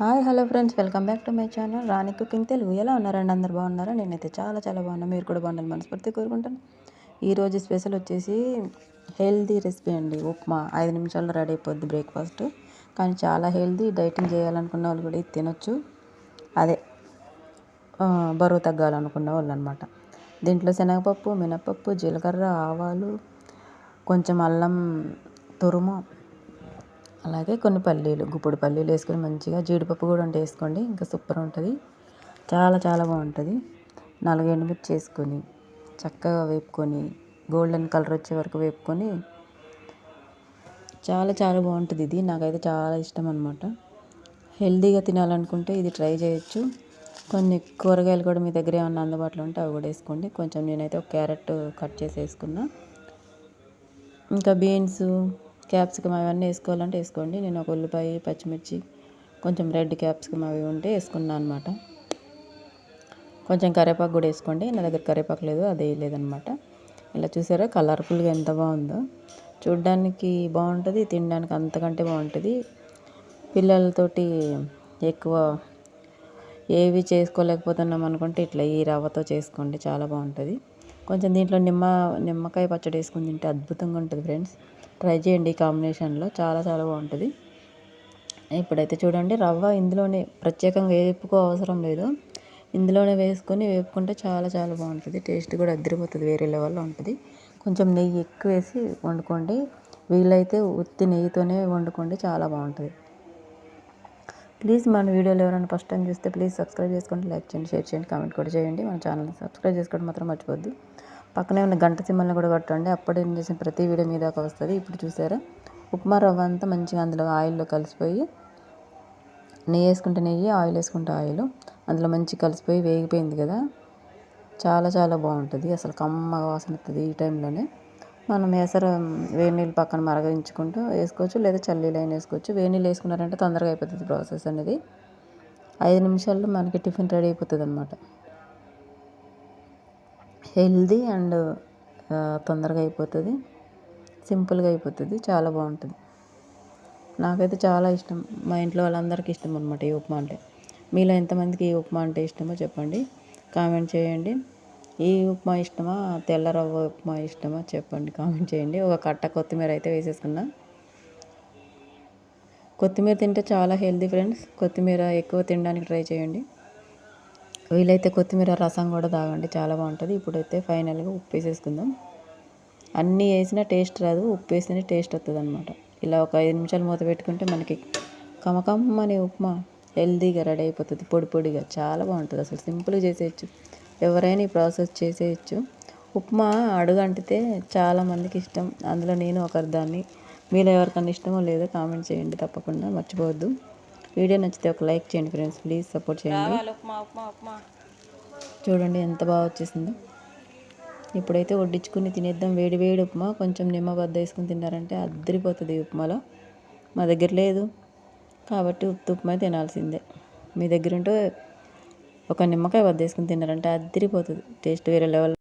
Hi hello friends. Welcome back to my channel. Rani cooking Telugu. ఎలా ఉన్నారండి? అందరు బాగున్నారా? నేనైతే చాలా చాలా బాగున్నా. మీరు కూడా బాగుండాలి మనస్ఫూర్తి కోరుకుంటాను. ఈరోజు స్పెషల్ వచ్చేసి హెల్దీ రెసిపీ అండి. ఉప్మా. ఐదు నిమిషాల్లో రెడీ అయిపోద్ది బ్రేక్ఫాస్ట్. కానీ చాలా హెల్దీ డైటింగ్ చేయాలనుకున్న వాళ్ళు కూడా ఇది తినొచ్చు. అదే బరువు తగ్గాలనుకున్న వాళ్ళు అనమాట దీంట్లో శనగపప్పు మినపప్పు జీలకర్ర ఆవాలు కొంచెం అల్లం తురుము అలాగే కొన్ని పల్లీలు గుప్పుడు పల్లీలు వేసుకొని మంచిగా జీడిపప్పు కూడా ఉంటే వేసుకోండి. ఇంకా సూపర్ ఉంటుంది. చాలా చాలా బాగుంటుంది. నాలుగు ఎండుమిర్చి వేసుకొని చక్కగా వేపుకొని గోల్డెన్ కలర్ వచ్చే వరకు వేపుకొని చాలా చాలా బాగుంటుంది ఇది. నాకైతే చాలా ఇష్టం అనమాట హెల్తీగా తినాలనుకుంటే ఇది ట్రై చేయొచ్చు. కొన్ని కూరగాయలు కూడా మీ దగ్గర ఏమన్నా అందుబాటులో ఉంటే అవి కూడా వేసుకోండి. కొంచెం నేనైతే ఒక క్యారెట్ కట్ చేసి వేసుకున్నా. ఇంకా బీన్స్ క్యాప్సికమ్ అవన్నీ వేసుకోవాలంటే వేసుకోండి. నేను ఒక ఉల్లిపాయ పచ్చిమిర్చి కొంచెం రెడ్ క్యాప్సికమ్ అవి ఉంటే వేసుకున్నాను అనమాట కొంచెం కరివేపాకు కూడా వేసుకోండి. నా దగ్గర కరివేపాకు లేదు అది లేదనమాట ఇలా చూసారా కలర్ఫుల్గా ఎంత బాగుందో. చూడ్డానికి బాగుంటుంది తినడానికి అంతకంటే బాగుంటుంది. పిల్లలతోటి ఎక్కువ ఏవి చేసుకోలేకపోతున్నాం అనుకుంటే ఇట్లా ఈ రవ్వతో చేసుకోండి చాలా బాగుంటుంది. కొంచెం దీంట్లో నిమ్మ నిమ్మకాయ పచ్చడి వేసుకుని తింటే అద్భుతంగా ఉంటుంది ఫ్రెండ్స్. ట్రై చేయండి ఈ కాంబినేషన్లో. చాలా చాలా బాగుంటుంది. ఇప్పుడైతే చూడండి రవ్వ ఇందులోనే ప్రత్యేకంగా వేపుకో అవసరం లేదు. ఇందులోనే వేసుకొని వేపుకుంటే చాలా చాలా బాగుంటుంది. టేస్ట్ కూడా అద్దరిపోతుంది వేరే లెవెల్లో ఉంటుంది. కొంచెం నెయ్యి ఎక్కువ వేసి వండుకోండి. వీలైతే ఉత్తి నెయ్యితోనే వండుకోండి చాలా బాగుంటుంది. ప్లీజ్ మన వీడియోలు ఎవరైనా ఫస్ట్ టైం చూస్తే ప్లీజ్ సబ్స్క్రైబ్ చేసుకోండి లైక్ చేయండి షేర్ చేయండి కామెంట్ కూడా చేయండి. మన ఛానల్ని సబ్స్క్రైబ్ చేసుకోవడం మాత్రం మర్చిపోద్దు పక్కనే ఉన్న గంట సింబల్ని కూడా కొట్టండి. అప్పుడు ఏం చేసిన ప్రతి వీడియో మీద ఒక వస్తుంది. ఇప్పుడు చూసారా? ఉప్మా రవ్వ అంతా మంచిగా అందులో ఆయిల్లో కలిసిపోయి నెయ్యి వేసుకుంటే నెయ్యి ఆయిల్ వేసుకుంటే ఆయిల్. అందులో మంచి కలిసిపోయి వేగిపోయింది కదా? చాలా చాలా బాగుంటుంది. అసలు కమ్మ వాసన వస్తుంది ఈ టైంలోనే. మనం ఎసరు వేడి నీళ్ళు పక్కన మరగించుకుంటూ వేసుకోవచ్చు. లేదా చల్లీలు అయినా వేసుకోవచ్చు. వేడి నీళ్ళు వేసుకున్నారంటే తొందరగా అయిపోతుంది ప్రాసెస్ అనేది. ఐదు నిమిషాల్లో మనకి టిఫిన్ రెడీ అయిపోతుంది అనమాట హెల్దీ అండ్ తొందరగా అయిపోతుంది. సింపుల్గా అయిపోతుంది. చాలా బాగుంటుంది. నాకైతే చాలా ఇష్టం. మా ఇంట్లో వాళ్ళందరికీ ఇష్టం అనమాట ఈ ఉప్మా అంటే. మీలో ఎంతమందికి ఈ ఉప్మా అంటే ఇష్టమో చెప్పండి. కామెంట్ చేయండి. ఈ ఉప్మా ఇష్టమా? తెల్ల రవ్వ ఉప్మా ఇష్టమా? చెప్పండి. కామెంట్ చేయండి. ఒక కట్ట కొత్తిమీర అయితే వేసేసుకున్నా. కొత్తిమీర తింటే చాలా హెల్దీ ఫ్రెండ్స్. కొత్తిమీర ఎక్కువ తినడానికి ట్రై చేయండి. వీలైతే కొత్తిమీర రసం కూడా తాగండి. చాలా బాగుంటుంది. ఇప్పుడైతే ఫైనల్గా ఉప్పు వేసేసుకుందాం. అన్నీ వేసినా టేస్ట్ రాదు. ఉప్పు వేస్తేనే టేస్ట్ వస్తుంది అనమాట ఇలా ఒక ఐదు నిమిషాలు మూత పెట్టుకుంటే మనకి కమకమ్మని ఉప్మా హెల్దీగా రెడీ అయిపోతుంది. పొడి పొడిగా. చాలా బాగుంటుంది అసలు. సింపుల్గా చేసేయచ్చు. ఎవరైనా ఈ ప్రాసెస్ చేసేయచ్చు. ఉప్మా అడుగంటితే చాలామందికి ఇష్టం. అందులో నేను ఒకరి దాన్ని మీలో ఎవరికన్నా ఇష్టమో లేదో కామెంట్ చేయండి తప్పకుండా. మర్చిపోవద్దు. వీడియో నచ్చితే ఒక లైక్ చేయండి ఫ్రెండ్స్. ప్లీజ్ సపోర్ట్ చేయండి. చూడండి ఎంత బాగా వచ్చేసిందో. ఇప్పుడైతే వడ్డించుకుని తినేద్దాం. వేడి వేడి ఉప్మా. కొంచెం నిమ్మ బద్ద వేసుకుని తిన్నారంటే అద్దరిపోతుంది ఉప్మాలో. మా దగ్గర లేదు. కాబట్టి ఉప్పు ఉప్మా తినాల్సిందే. మీ దగ్గర ఉంటే ఒక నిమ్మకాయ వద్ద వేసుకుని తిన్నారంటే అద్దరిపోతుంది టేస్ట్ వేరే లెవెల్.